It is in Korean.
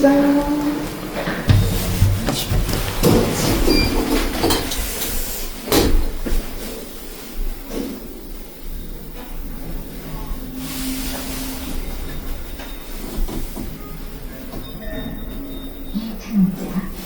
갑시다. 네, 이 등자